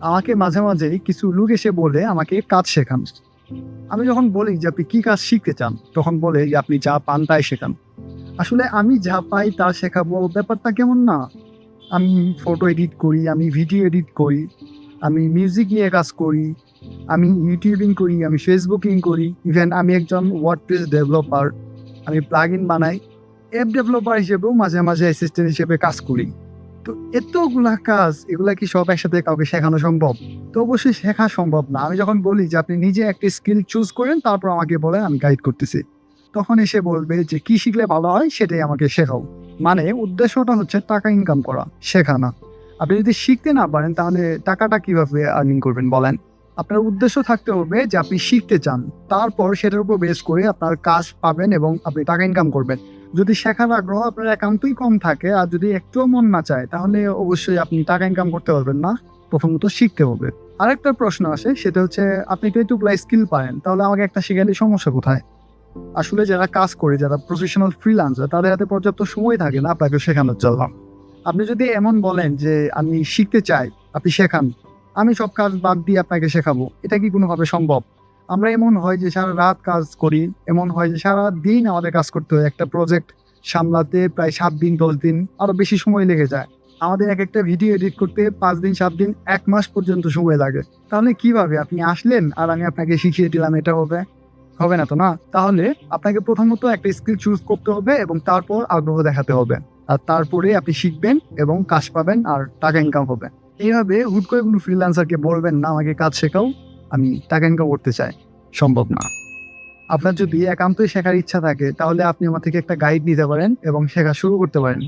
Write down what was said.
আমাকে মাঝে মাঝে কিছু লোক এসে বলে আমাকে কাজ শেখান। আমি যখন বলি যে আপনি কি কাজ শিখতে চান, তখন বলে যে আপনি যা পান তাই শেখান। আসলে আমি যা পাই তা শেখাবো ব্যাপারটা কেমন না। আমি ফটো এডিট করি, আমি ভিডিও এডিট করি, আমি মিউজিক নিয়ে কাজ করি, আমি ইউটিউবিং করি, আমি ফেসবুকিং করি। ইভেন আমি একজন ওয়ার্ডপ্রেস ডেভেলপার আমি প্লাগ ইন বানাই। অ্যাপ ডেভেলপার হিসেবেও মাঝে মাঝে অ্যাসিস্ট্যান্ট হিসেবে কাজ করি। তো এতগুলা কাজ, এগুলা কি সব একসাথে কাউকে শেখানো সম্ভব? তো অবশ্যই শেখা সম্ভব না। আমি যখন বলি যে আপনি নিজে একটা স্কিল চুজ করেন, তারপর আমাকে বলেন, আমি গাইড করতেছি। তখন এসে বলবে যে কি শিখলে ভালো হয়, সেটাই আমাকে শেখাও। মানে উদ্দেশ্যটা হচ্ছে টাকা ইনকাম করা শেখা না আপনি যদি শিখতে না পারেন, তাহলে টাকাটা কীভাবে আর্নিং করবেন বলেন? আপনার উদ্দেশ্য থাকতে হবে যে আপনি শিখতে চান। তারপর সেটার উপর বেস করে আপনার কাজ পাবেন এবং আপনি টাকা ইনকাম করবেন। যদি শেখার আগ্রহ আপনার একান্তই কম থাকে আর যদি একটুও মন না চায়, তাহলে অবশ্যই আপনি টাকা ইনকাম করতে পারবেন না, প্রথমত শিখতে হবে। আরেকটা প্রশ্ন আসে, সেটা হচ্ছে, আপনি তো একটু স্কিল পারেন, তাহলে আমাকে একটা শিখালে সমস্যা কোথায়? আসলে যারা কাজ করে, যারা প্রফেশনাল ফ্রিলান্সার তাদের হাতে পর্যাপ্ত সময় থাকে না আপনাকে শেখানোর জন্য। আপনি যদি এমন বলেন যে, আমি শিখতে চাই, আপনি শেখান, আমি সব কাজ বাদ দিয়ে আপনাকে শেখাবো এটা কি কোনোভাবে সম্ভব? আমরা এমন হয় যে সারা রাত কাজ করি, এমন হয় যে সারা দিন আমাদের কাজ করতে হয়। একটা প্রজেক্ট সামলাতে প্রায় সাত দিন, দশ দিন আরও বেশি সময় লেগে যায়। আমাদের এক একটা ভিডিও এডিট করতে পাঁচ দিন, সাত দিন, এক মাস পর্যন্ত সময় লাগে। তাহলে কীভাবে? আপনি আসলেন আর আমি আপনাকে শিখিয়ে দিলাম, এটা হবে হবে না তো না? তাহলে আপনাকে প্রথমত একটা স্কিল চুজ করতে হবে এবং তারপর আগ্রহ দেখাতে হবে। আর তারপরে আপনি শিখবেন এবং কাজ পাবেন আর টাকা ইনকাম হবে। এইভাবে হুট করে কোনো ফ্রিল্যান্সারকে বলবেন, না, আমাকে কাজ শেখাও। আমি টাকা ইনকাম করতে চাই, সম্ভব না। আপনার যদি একান্তই শেখার ইচ্ছা থাকে, তাহলে আপনি আমার থেকে একটা গাইড নিতে পারেন এবং শেখা শুরু করতে পারেন।